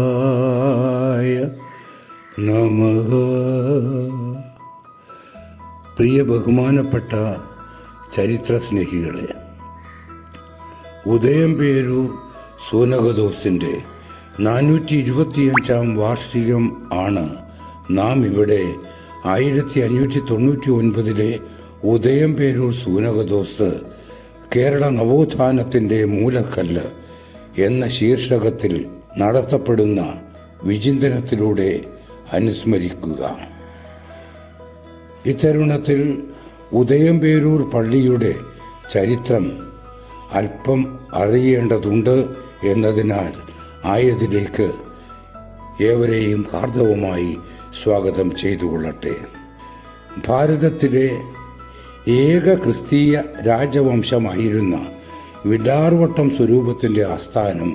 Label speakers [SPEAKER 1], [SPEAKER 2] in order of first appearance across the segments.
[SPEAKER 1] സർവേശ്വരായ നമ. പ്രിയ ബഹുമാനപ്പെട്ട ചരിത്ര സ്നേഹികളെ ഉദയം പേരു സൂനകദോസിന്റെ നാനൂറ്റി ഇരുപത്തിയഞ്ചാം വാർഷികം ആണ് നാം ഇവിടെ ആയിരത്തി അഞ്ഞൂറ്റി തൊണ്ണൂറ്റി ഒൻപതിലെ ഉദയം പേരൂർ സൂനകദോസ് കേരള നവോത്ഥാനത്തിന്റെ മൂലക്കല്ല് എന്ന ശീർഷകത്തിൽ നടത്തപ്പെടുന്ന വിചിന്തനത്തിലൂടെ അനുസ്മരിക്കുക. ഇത്തരുണത്തിൽ ഉദയംപേരൂർ പള്ളിയുടെ ചരിത്രം അല്പം അറിയേണ്ടതുണ്ട് എന്നതിനാൽ ആയതിലേക്ക് ഏവരെയും ഹാർദവമായി സ്വാഗതം ചെയ്തുകൊള്ളട്ടെ. ഭാരതത്തിലെ ഏക ക്രിസ്തീയ രാജവംശമായിരുന്ന വിടാർവട്ടം സ്വരൂപത്തിന്റെ ആസ്ഥാനം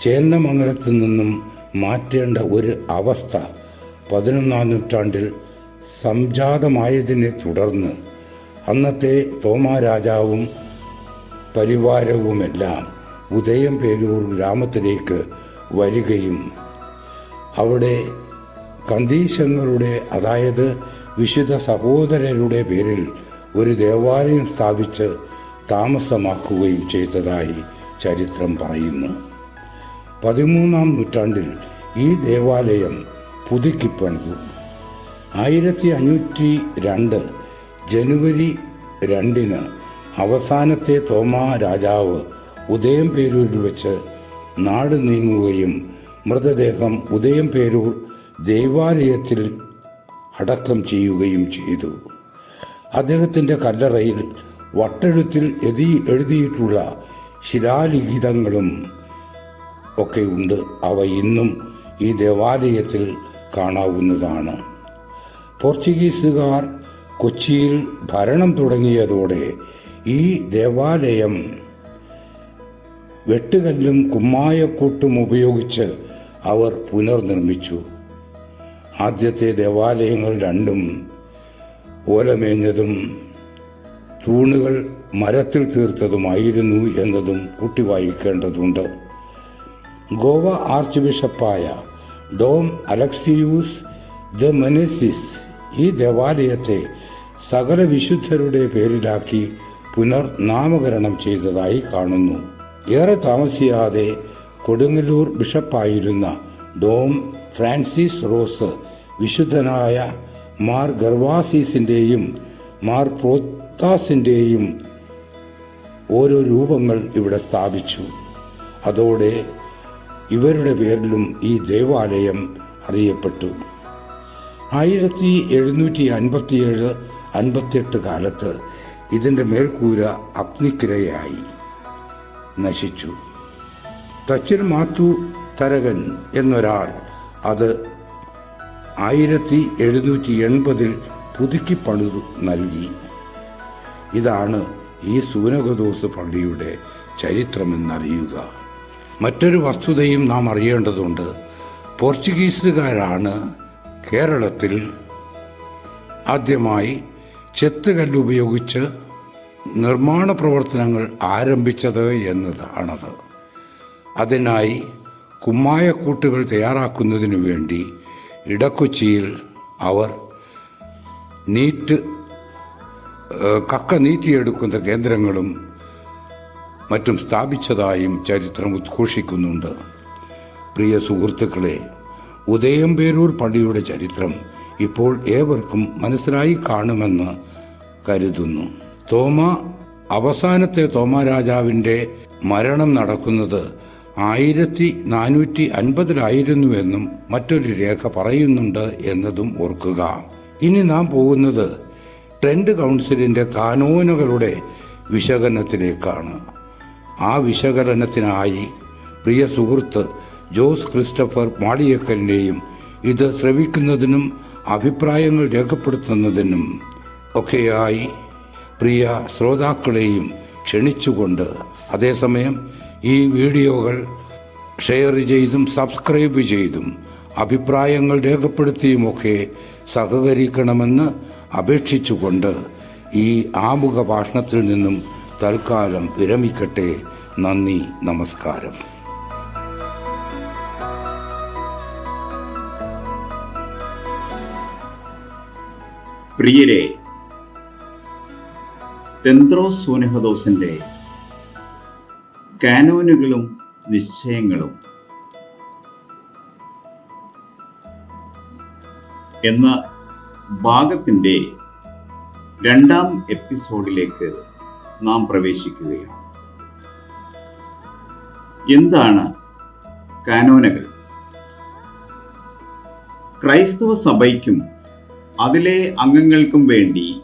[SPEAKER 1] ചേന്നമംഗലത്തു നിന്നും മാറ്റേണ്ട ഒരു അവസ്ഥ പതിനൊന്നാം നൂറ്റാണ്ടിൽ സംജാതമായതിനെ തുടർന്ന് അന്നത്തെ തോമാ രാജാവും പരിവാരവുമെല്ലാം ഉദയം പേരൂർ ഗ്രാമത്തിലേക്ക് വരികയും അവിടെ കന്തീശങ്ങളുടെ അതായത് വിശുദ്ധ സഹോദരരുടെ പേരിൽ ഒരു ദേവാലയം സ്ഥാപിച്ച് താമസമാക്കുകയും ചെയ്തതായി ചരിത്രം പറയുന്നു. പതിമൂന്നാം നൂറ്റാണ്ടിൽ ഈ ദേവാലയം പുതുക്കിപ്പണിതു. ആയിരത്തി അഞ്ഞൂറ്റി രണ്ട് ജനുവരി രണ്ടിന് അവസാനത്തെ തോമാ രാജാവ് ഉദയം പേരൂരിൽ വെച്ച് നാട് നീങ്ങുകയും മൃതദേഹം ഉദയം പേരൂർ ദേവാലയത്തിൽ അടക്കം ചെയ്യുകയും ചെയ്തു. അദ്ദേഹത്തിന്റെ കല്ലറയിൽ വട്ടെഴുത്തിൽ എതി എഴുതിയിട്ടുള്ള ശിലാലിഖിതങ്ങളും ഒക്കെ ഉണ്ട് അവ ഇന്നും ഈ ദേവാലയത്തിൽ കാണാവുന്നതാണ്. പോർച്ചുഗീസുകാർ കൊച്ചിയിൽ ഭരണം തുടങ്ങിയതോടെ ഈ ദേവാലയം വെട്ടുകല്ലും കുമ്മായക്കൂട്ടും ഉപയോഗിച്ച് അവർ പുനർനിർമ്മിച്ചു. ആദ്യത്തെ ദേവാലയങ്ങൾ രണ്ടും ഓലമേഞ്ഞതും തൂണുകൾ മരത്തിൽ തീർത്തതുമായിരുന്നു എന്നതും കൂട്ടി വായിക്കേണ്ടതുണ്ട്. ഗോവ ആർച്ച് ബിഷപ്പായ ഡോം അലക്സിയൂസ് ദ മെനസിസ് ഈ ദേവാലയത്തെ സകല വിശുദ്ധരുടെ പേരിലാക്കി പുനർനാമകരണം ചെയ്തതായി കാണുന്നു. ഏറെ താമസിയാതെ കൊടുങ്ങല്ലൂർ ബിഷപ്പായിരുന്ന ഡോം ഫ്രാൻസിസ് റോസ് വിശുദ്ധനായ മാർ ഗർവാസീസിന്റെയും മാർ പ്രോത്താസിന്റെയും ഓരോ രൂപങ്ങൾ ഇവിടെ സ്ഥാപിച്ചു. അതോടെ ഇവരുടെ പേരിലും ഈ ദേവാലയം അറിയപ്പെട്ടു. ആയിരത്തി എഴുന്നൂറ്റി അൻപത്തിയേഴ് അൻപത്തിയെട്ട് കാലത്ത് ഇതിന്റെ മേൽക്കൂര അഗ്നിക്കിരയായി നശിച്ചു. തച്ചിൽ മാത്തു തരകൻ എന്നൊരാൾ അത് ആയിരത്തി എഴുന്നൂറ്റി എൺപതിൽ പുതുക്കി പണിതു നൽകി. ഇതാണ് ഈ സൂനകദോസ് പള്ളിയുടെ ചരിത്രമെന്നറിയുക. മറ്റൊരു വസ്തുതയും നാം അറിയേണ്ടതുണ്ട്. പോർച്ചുഗീസുകാരാണ് കേരളത്തിൽ ആദ്യമായി ചെത്തുകല്ല് ഉപയോഗിച്ച് നിർമ്മാണ പ്രവർത്തനങ്ങൾ ആരംഭിച്ചത് എന്നതാണത്. അതിനായി കുമ്മായക്കൂട്ടുകൾ തയ്യാറാക്കുന്നതിനു വേണ്ടി ഇടക്കൊച്ചിയിൽ അവർ നീറ്റ് കക്ക നീറ്റിയെടുക്കുന്ന കേന്ദ്രങ്ങളും മറ്റും സ്ഥാപിച്ചതായും ചരിത്രം ഉദ്ഘോഷിക്കുന്നുണ്ട്. പ്രിയ സുഹൃത്തുക്കളെ ഉദയം പേരൂർ പള്ളിയുടെ ചരിത്രം ഇപ്പോൾ ഏവർക്കും മനസ്സിലായി കാണുമെന്ന് കരുതുന്നു. തോമ അവസാനത്തെ തോമ രാജാവിന്റെ മരണം നടക്കുന്നത് ആയിരത്തി നാനൂറ്റി അൻപതിലായിരുന്നുവെന്നും മറ്റൊരു രേഖ പറയുന്നുണ്ട് എന്നതും ഓർക്കുക. ഇനി നാം പോകുന്നത് ട്രെൻഡ് കൗൺസിലിന്റെ കാനോനുകളുടെ വിശകലനത്തിലേക്കാണ്. ആ വിശകലനത്തിനായി പ്രിയ സുഹൃത്ത് ജോസ് ക്രിസ്റ്റഫർ മാളിയക്കലിനെയും ഇത് ശ്രവിക്കുന്നതിനും അഭിപ്രായങ്ങൾ രേഖപ്പെടുത്തുന്നതിനും ഒക്കെയായി പ്രിയ ശ്രോതാക്കളെയും ക്ഷണിച്ചുകൊണ്ട് അതേസമയം ഈ വീഡിയോകൾ ഷെയർ ചെയ്തും സബ്സ്ക്രൈബ് ചെയ്തും അഭിപ്രായങ്ങൾ രേഖപ്പെടുത്തിയുമൊക്കെ സഹകരിക്കണമെന്ന് അപേക്ഷിച്ചുകൊണ്ട് ഈ ആമുഖ ഭാഷണത്തിൽ നിന്നും തൽക്കാലം വിരമിക്കട്ടെ. നന്ദി നമസ്കാരം.
[SPEAKER 2] പ്രിയരെ തെന്ത്രോസ് സോനഹദോസിന്റെ കാനോനുകളും നിശ്ചയങ്ങളും എന്ന ഭാഗത്തിന്റെ രണ്ടാം എപ്പിസോഡിലേക്ക് നാം പ്രവേശിക്കുകയാണ്. എന്താണ് കാനോനകൾ? ക്രൈസ്തവ സഭയ്ക്കും അതിലെ അംഗങ്ങൾക്കും വേണ്ടി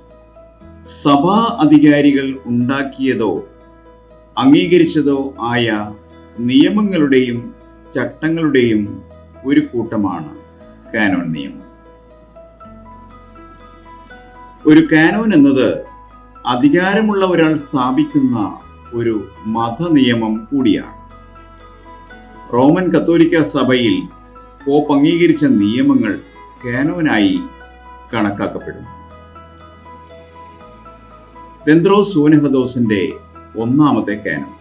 [SPEAKER 2] സഭാ അധികാരികൾ ഉണ്ടാക്കിയതോ അംഗീകരിച്ചതോ ആയ നിയമങ്ങളുടെയും ചട്ടങ്ങളുടെയും ഒരു കൂട്ടമാണ് കാനോൺ നിയമം. ഒരു കാനോൻ എന്നത് അധികാരമുള്ള ഒരാൾ സ്ഥാപിക്കുന്ന ഒരു മതനിയമം കൂടിയാണ്. റോമൻ കത്തോലിക്ക സഭയിൽ പോപ്പ് അംഗീകരിച്ച നിയമങ്ങൾ കാനോനായി കണക്കാക്കപ്പെടുന്നു. തെന്ത്രോസ് സൂനഹദോസിന്റെ ഒന്നാമത്തെ കാനോൻ.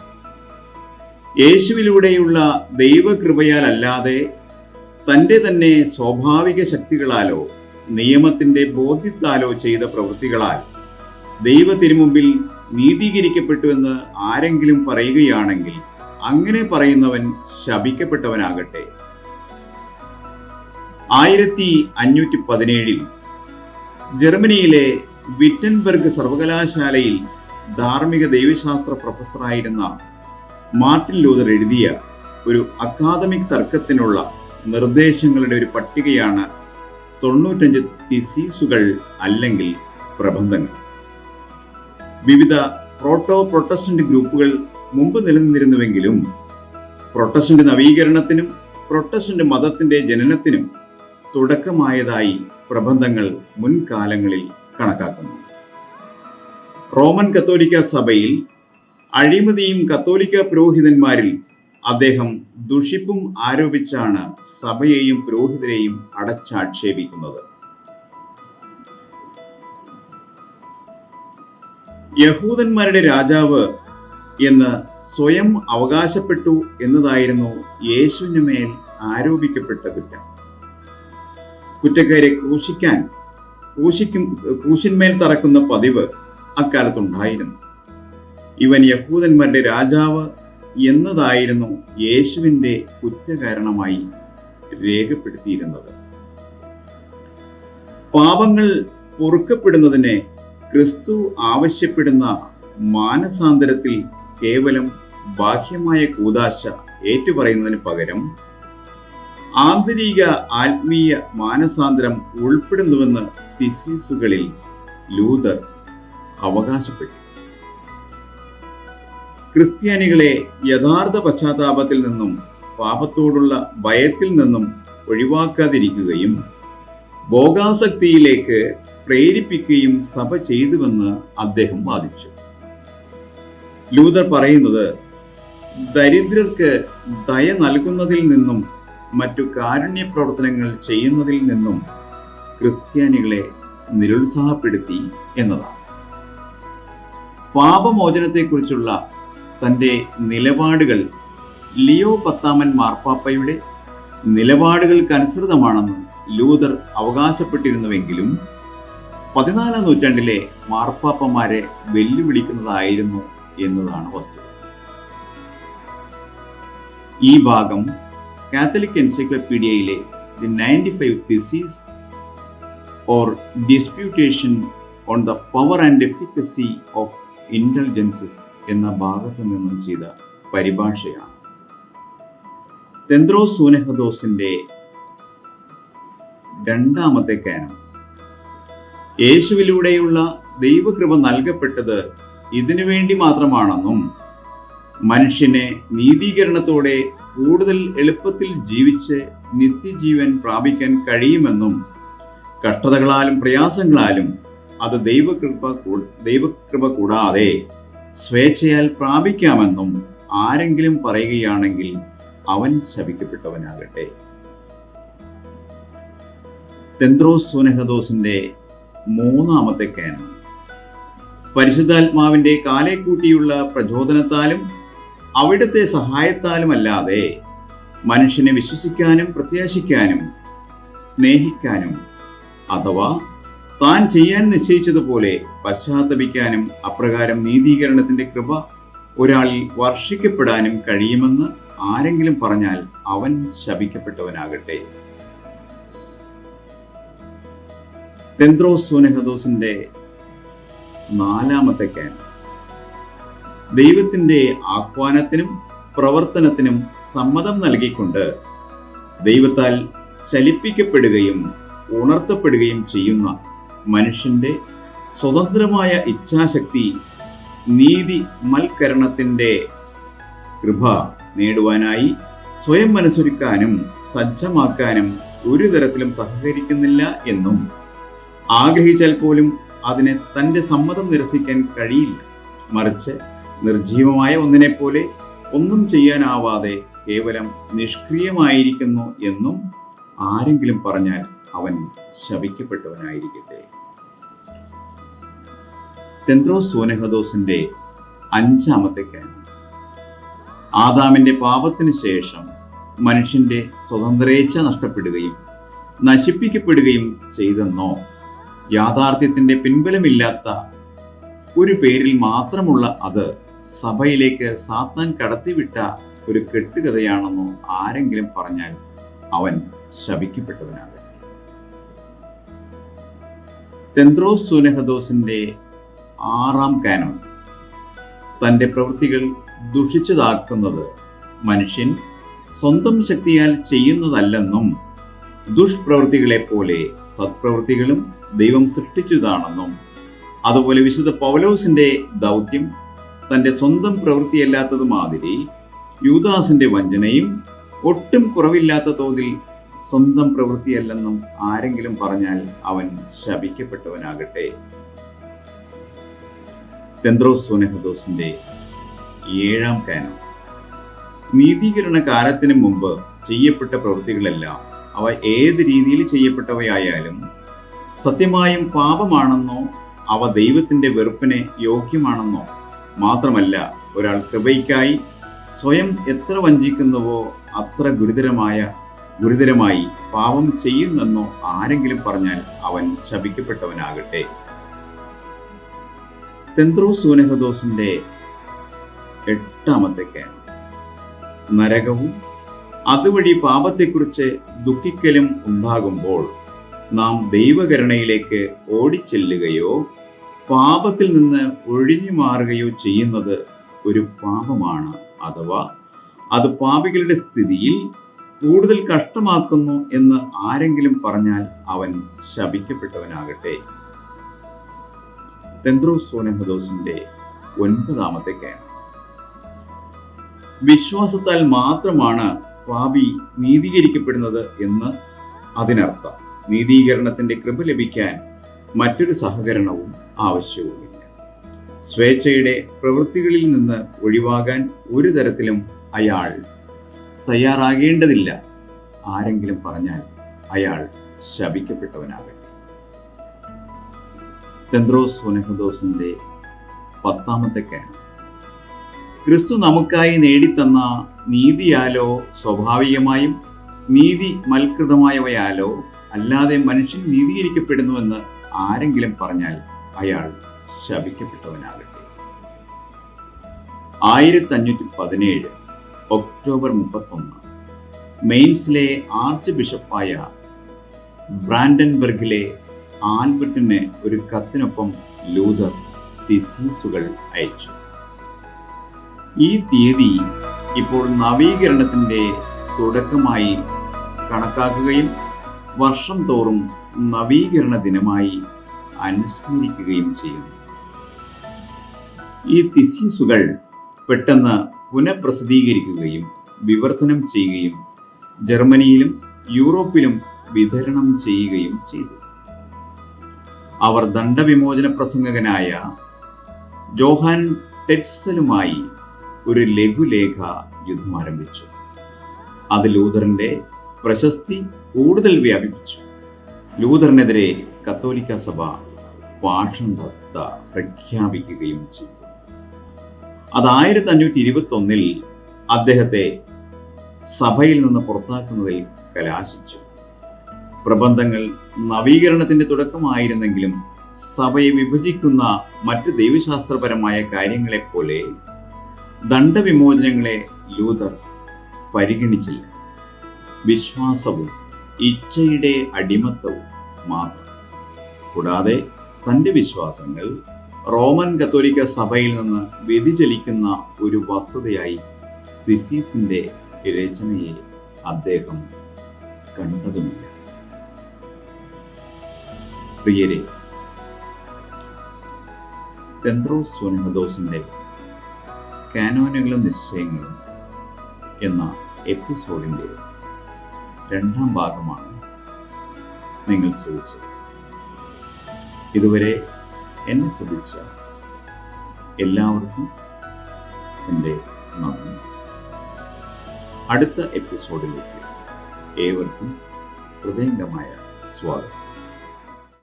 [SPEAKER 2] യേശുവിലൂടെയുള്ള ദൈവകൃപയാലല്ലാതെ തന്റെ തന്നെ സ്വാഭാവിക ശക്തികളാലോ നിയമത്തിന്റെ ബോധ്യത്താലോ ചെയ്ത പ്രവൃത്തികളാൽ ദൈവ തിരുമുമ്പിൽ നീതീകരിക്കപ്പെട്ടുവെന്ന് ആരെങ്കിലും പറയുകയാണെങ്കിൽ അങ്ങനെ പറയുന്നവൻ ശപിക്കപ്പെട്ടവനാകട്ടെ. ആയിരത്തി അഞ്ഞൂറ്റി പതിനേഴിൽ ജർമ്മനിയിലെ വിറ്റൻബർഗ് സർവകലാശാലയിൽ ധാർമ്മിക ദൈവശാസ്ത്ര പ്രൊഫസറായിരുന്ന മാർട്ടിൻ ലൂതർ എഴുതിയ ഒരു അക്കാദമിക് തർക്കത്തിനുള്ള നിർദ്ദേശങ്ങളുടെ ഒരു പട്ടികയാണ് തൊണ്ണൂറ്റഞ്ച് തിസീസുകൾ അല്ലെങ്കിൽ പ്രബന്ധങ്ങൾ. വിവിധ പ്രോട്ടോ പ്രൊട്ടസ്റ്റന്റ് ഗ്രൂപ്പുകൾ മുമ്പ് നിലനിന്നിരുന്നുവെങ്കിലും പ്രൊട്ടസ്റ്റന്റ് നവീകരണത്തിനും പ്രൊട്ടസ്റ്റന്റ് മതത്തിന്റെ ജനനത്തിനും തുടക്കമായതായി പ്രബന്ധങ്ങൾ മുൻകാലങ്ങളിൽ കണക്കാക്കുന്നു. റോമൻ കത്തോലിക്ക സഭയിൽ അഴിമതിയും കത്തോലിക്ക പുരോഹിതന്മാരിൽ അദ്ദേഹം ദുഷിപ്പും ആരോപിച്ചാണ് സഭയെയും പുരോഹിതരെയും അടച്ചാക്ഷേപിക്കുന്നത്. യഹൂദന്മാരുടെ രാജാവ് എന്ന് സ്വയം അവകാശപ്പെട്ടു എന്നതായിരുന്നു യേശുവിന് മേൽ ആരോപിക്കപ്പെട്ട കുറ്റം. കുറ്റക്കാരെ ക്രൂശിക്കാൻ ക്രൂശിക്കും ക്രൂശിന്മേൽ തറക്കുന്ന പതിവ് അക്കാലത്തുണ്ടായിരുന്നു. ഇവൻ യഹൂദന്മാരുടെ രാജാവ് എന്നതായിരുന്നു യേശുവിന്റെ കുറ്റകാരണമായി രേഖപ്പെടുത്തിയിരുന്നത്. പാപങ്ങൾ പൊറുക്കപ്പെടുന്നതിന് ക്രിസ്തു ആവശ്യപ്പെടുന്ന മാനസാന്തരത്തിൽ കേവലം ബാഹ്യമായ കൂതാശ ഏറ്റുപറയുന്നതിന് പകരം ആന്തരിക ആത്മീയ മാനസാന്തരം ഉൾപ്പെടുന്നുവെന്ന് തിസീസുകളിൽ ലൂതർ അവകാശപ്പെട്ടു. ക്രിസ്ത്യാനികളെ യഥാർത്ഥ പശ്ചാത്താപത്തിൽ നിന്നും പാപത്തോടുള്ള ഭയത്തിൽ നിന്നും ഒഴിവാക്കാതിരിക്കുകയും ഭോഗാസക്തിയിലേക്ക് പ്രേരിപ്പിക്കുകയും സഭ ചെയ്തുവെന്ന് അദ്ദേഹം വാദിച്ചു. ലൂതർ പറയുന്നത് ദരിദ്രർക്ക് ദയ നൽകുന്നതിൽ നിന്നും മറ്റു കാരുണ്യ പ്രവർത്തനങ്ങൾ ചെയ്യുന്നതിൽ നിന്നും ക്രിസ്ത്യാനികളെ നിരുത്സാഹപ്പെടുത്തി എന്നതാണ്. പാപമോചനത്തെക്കുറിച്ചുള്ള തന്റെ നിലപാടുകൾ ലിയോ പത്താമൻ മാർപ്പാപ്പയുടെ നിലപാടുകൾക്ക് അനുസൃതമാണെന്ന് ലൂതർ അവകാശപ്പെട്ടിരുന്നുവെങ്കിലും പതിനാലാം നൂറ്റാണ്ടിലെ മാർപ്പാപ്പമാരെ വെല്ലുവിളിക്കുന്നതായിരുന്നു എന്നതാണ് വസ്തുത. ഈ ഭാഗം Catholic എൻസൈക്ലോപീഡിയയിലെ the ninety five theses or disputation on the power and efficacy of intelligences എന്ന ഭാഗത്തു നിന്നും ചെയ്ത പരിഭാഷയാണ്. തെന്ത്രോ സൂനഹദോസിന്റെ രണ്ടാമത്തെ കാനം യേശുവിലൂടെയുള്ള ദൈവകൃപ നൽകപ്പെട്ടത് ഇതിനു വേണ്ടി മാത്രമാണെന്നും മനുഷ്യനെ നീതീകരണത്തോടെ കൂടുതൽ എളുപ്പത്തിൽ ജീവിച്ച് നിത്യജീവൻ പ്രാപിക്കാൻ കഴിയുമെന്നും കഷ്ടതകളാലും പ്രയാസങ്ങളാലും അത് ദൈവകൃപ ദൈവകൃപ കൂടാതെ സ്വേച്ഛയാൽ പ്രാപിക്കാമെന്നും ആരെങ്കിലും പറയുകയാണെങ്കിൽ അവൻ ശപിക്കപ്പെട്ടവനാകട്ടെ. തെന്ത്രോസ് സുനഹദോസിന്റെ മൂന്നാമത്തെ കാനം പരിശുദ്ധാത്മാവിന്റെ കാലേക്കൂട്ടിയുള്ള പ്രചോദനത്താലും അവിടുത്തെ സഹായത്താലുമല്ലാതെ മനുഷ്യനെ വിശ്വസിക്കാനും പ്രത്യാശിക്കാനും സ്നേഹിക്കാനും അഥവാ താൻ ചെയ്യാൻ നിശ്ചയിച്ചതുപോലെ പശ്ചാത്തപിക്കാനും അപ്രകാരം നീതീകരണത്തിന്റെ കൃപ ഒരാളിൽ വർഷിക്കപ്പെടാനും കഴിയുമെന്ന് ആരെങ്കിലും പറഞ്ഞാൽ അവൻ ശപിക്കപ്പെട്ടവനാകട്ടെ. തെന്ത്രോസ് നാലാമത്തെ ക്യാൻ ദൈവത്തിന്റെ ആഹ്വാനത്തിനും പ്രവർത്തനത്തിനും സമ്മതം നൽകിക്കൊണ്ട് ദൈവത്താൽ ചലിപ്പിക്കപ്പെടുകയും ഉണർത്തപ്പെടുകയും ചെയ്യുന്ന മനുഷ്യന്റെ സ്വതന്ത്രമായ ഇച്ഛാശക്തി നീതി മൽക്കരണത്തിന്റെ കൃപ നേടുവാനായി സ്വയം മനസ്സൊരുക്കാനും സജ്ജമാക്കാനും ഒരു തരത്തിലും സഹകരിക്കുന്നില്ല എന്നും ആഗ്രഹിച്ചാൽ പോലും അതിനെ തന്റെ സമ്മതം നിരസിക്കാൻ കഴിയില്ല. മറിച്ച് നിർജീവമായ ഒന്നിനെ പോലെ ഒന്നും ചെയ്യാനാവാതെ കേവലം നിഷ്ക്രിയമായിരിക്കുന്നു എന്നും ആരെങ്കിലും പറഞ്ഞാൽ അവൻ ശപിക്കപ്പെട്ടവനായിരിക്കട്ടെ. തെന്ത്രോസ് സോനഹദോസിന്റെ അഞ്ചാമത്തെ കാര്യം. ആദാമിന്റെ പാപത്തിന് ശേഷം മനുഷ്യന്റെ സ്വതന്ത്രേച്ഛ നഷ്ടപ്പെടുകയും നശിപ്പിക്കപ്പെടുകയും ചെയ്തെന്നോ യാഥാർത്ഥ്യത്തിന്റെ പിൻബലമില്ലാത്ത ഒരു പേരിൽ മാത്രമുള്ള അത് സഭയിലേക്ക് സാത്താൻ കടത്തിവിട്ട ഒരു കെട്ടുകഥയാണെന്നോ ആരെങ്കിലും പറഞ്ഞാൽ അവൻ ശപിക്കപ്പെട്ടവനാകും. തെന്ത്രോസ് സുനഹദോസിന്റെ ആറാം കാനോൺ തന്റെ പ്രവൃത്തികൾ ദുഷിച്ചതാക്കുന്നത് മനുഷ്യൻ സ്വന്തം ശക്തിയാൽ ചെയ്യുന്നതല്ലെന്നും ദുഷ്പ്രവൃത്തികളെ പോലെ സത്പ്രവൃത്തികളും ദൈവം സൃഷ്ടിച്ചതാണെന്നും അതുപോലെ വിശുദ്ധ പൗലോസിന്റെ ദൗത്യം തന്റെ സ്വന്തം പ്രവൃത്തിയല്ലാത്തത് മാതിരി യൂദാസിന്റെ വഞ്ചനയും ഒട്ടും കുറവില്ലാത്ത തോതിൽ സ്വന്തം പ്രവൃത്തിയല്ലെന്നും ആരെങ്കിലും പറഞ്ഞാൽ അവൻ ശപിക്കപ്പെട്ടവനാകട്ടെ. തെന്ത്രോസ് ഏഴാം കാനം. നീതീകരണ കാലത്തിന് മുമ്പ് ചെയ്യപ്പെട്ട പ്രവൃത്തികളെല്ലാം അവ ഏത് രീതിയിൽ ചെയ്യപ്പെട്ടവയായാലും സത്യമായും പാപമാണെന്നോ അവ ദൈവത്തിന്റെ വെറുപ്പിനെ യോഗ്യമാണെന്നോ മാത്രമല്ല ഒരാൾ കൃപയ്ക്കായി സ്വയം എത്ര വഞ്ചിക്കുന്നുവോ അത്ര ഗുരുതരമായ ഗുരുതരമായി പാപം ചെയ്യുന്നെന്നോ ആരെങ്കിലും പറഞ്ഞാൽ അവൻ ശപിക്കപ്പെട്ടവനാകട്ടെ. തെന്ത്രോസ് സൂനഹദോസിന്റെ എട്ടാമത്തെ ക്യാൻ നരകവും അതുവഴി പാപത്തെക്കുറിച്ച് ദുഃഖിക്കലും ഉണ്ടാകുമ്പോൾ നാം ദൈവകരുണയിലേക്ക് ഓടിച്ചെല്ലുകയോ പാപത്തിൽ നിന്ന് ഒഴിഞ്ഞു മാറുകയോ ചെയ്യുന്നത് ഒരു പാപമാണ് അഥവാ അത് പാപികളുടെ സ്ഥിതിയിൽ കൂടുതൽ കഷ്ടമാക്കുന്നു എന്ന് ആരെങ്കിലും പറഞ്ഞാൽ അവൻ ശപിക്കപ്പെട്ടവനാകട്ടെ. തെന്ത്രോസ് സോനഹദോസിന്റെ ഒൻപതാമത്തെ ക്യാമ്പ് വിശ്വാസത്താൽ മാത്രമാണ് പാപി നീതീകരിക്കപ്പെടുന്നത് എന്ന് അതിനർത്ഥം. നീതീകരണത്തിന്റെ കൃപ ലഭിക്കാൻ മറ്റൊരു സഹകരണവും ആവശ്യവുമില്ല. സ്വേച്ഛയുടെ പ്രവൃത്തികളിൽ നിന്ന് ഒഴിവാകാൻ ഒരു തരത്തിലും അയാൾ തയ്യാറാകേണ്ടതില്ല. ആരെങ്കിലും പറഞ്ഞാൽ അയാൾ ശപിക്കപ്പെട്ടവനാകട്ടെ. തെന്ത്രോസ് സോനഹദോസിന്റെ പത്താമത്തെ ക്യാൻ ക്രിസ്തു നമുക്കായി നേടിത്തന്ന നീതിയാലോ സ്വാഭാവികമായും നീതി മൽകൃതമായവയാലോ അല്ലാതെ മനുഷ്യൻ നീതീകരിക്കപ്പെടുന്നുവെന്ന് ആരെങ്കിലും പറഞ്ഞാൽ അയാൾ ശപിക്കപ്പെട്ടവനാകട്ടെ. ആയിരത്തി അഞ്ഞൂറ്റി പതിനേഴ് ഒക്ടോബർ മുപ്പത്തൊന്ന് മെയിൻസിലെ ആർച്ച് ബിഷപ്പായ ബ്രാൻഡൻബർഗിലെ ആൽബർട്ടിന് ഒരു കത്തിനൊപ്പം ലൂതർ തിസീസുകൾ അയച്ചു. ഈ തീയതി ഇപ്പോൾ നവീകരണത്തിന്റെ തുടക്കമായി കണക്കാക്കുകയും വർഷം തോറും നവീകരണ ദിനമായി അനുസ്മരിക്കുകയും ചെയ്യുന്നു. ഈ തിസീസുകൾ പെട്ടെന്ന് പുനഃപ്രസിദ്ധീകരിക്കുകയും വിവർത്തനം ചെയ്യുകയും ജർമ്മനിയിലും യൂറോപ്പിലും വിതരണം ചെയ്യുകയും ചെയ്തു. അവർ ദണ്ഡവിമോചന പ്രസംഗകനായ ജോഹാൻ ടെറ്റ്സലുമായി ഒരു ലഘുലേഖ യുദ്ധം ആരംഭിച്ചു. അത് ലൂതറിന്റെ പ്രശസ്തി കൂടുതൽ വ്യാപിപ്പിച്ചു. ലൂതറിനെതിരെ കത്തോലിക്ക സഭ പാഷണ്ഡത്ത പ്രഖ്യാപിക്കുകയും ചെയ്തു. അത് ആയിരത്തി അഞ്ഞൂറ്റി ഇരുപത്തി ഒന്നിൽ അദ്ദേഹത്തെ സഭയിൽ നിന്ന് പുറത്താക്കുന്നതിൽ കലാശിച്ചു. പ്രബന്ധങ്ങൾ നവീകരണത്തിന്റെ തുടക്കമായിരുന്നെങ്കിലും സഭയെ വിഭജിക്കുന്ന മറ്റ് ദൈവശാസ്ത്രപരമായ കാര്യങ്ങളെപ്പോലെ ദണ്ഡവിമോചനങ്ങളെ ലൂതർ പരിഗണിച്ചില്ല. വിശ്വാസവും ഇച്ഛയുടെ അടിമത്തവും മാത്രം. കൂടാതെ തന്റെ വിശ്വാസങ്ങൾ റോമൻ കത്തോലിക്ക സഭയിൽ നിന്ന് വ്യതിചലിക്കുന്ന ഒരു വസ്തുതയായി ദിസീസിന്റെ രചനയെ അദ്ദേഹം കണ്ടതുമില്ല. പ്രിയരെ തെന്ത്രോസ് സോനഹദോസിന്റെ കാനോനുകളും നിശ്ചയങ്ങളും എന്ന എപ്പിസോഡിന്റെ രണ്ടാം ഭാഗമാണ് നിങ്ങൾ ശ്രമിച്ചത് ഇതുവരെ എന്നെ ശ്രദ്ധിച്ച എല്ലാവർക്കും എന്റെ നന്ദി. അടുത്ത എപ്പിസോഡിലേക്ക് ഏവർക്കും ഹൃദയംഗമായ സ്വാഗതം.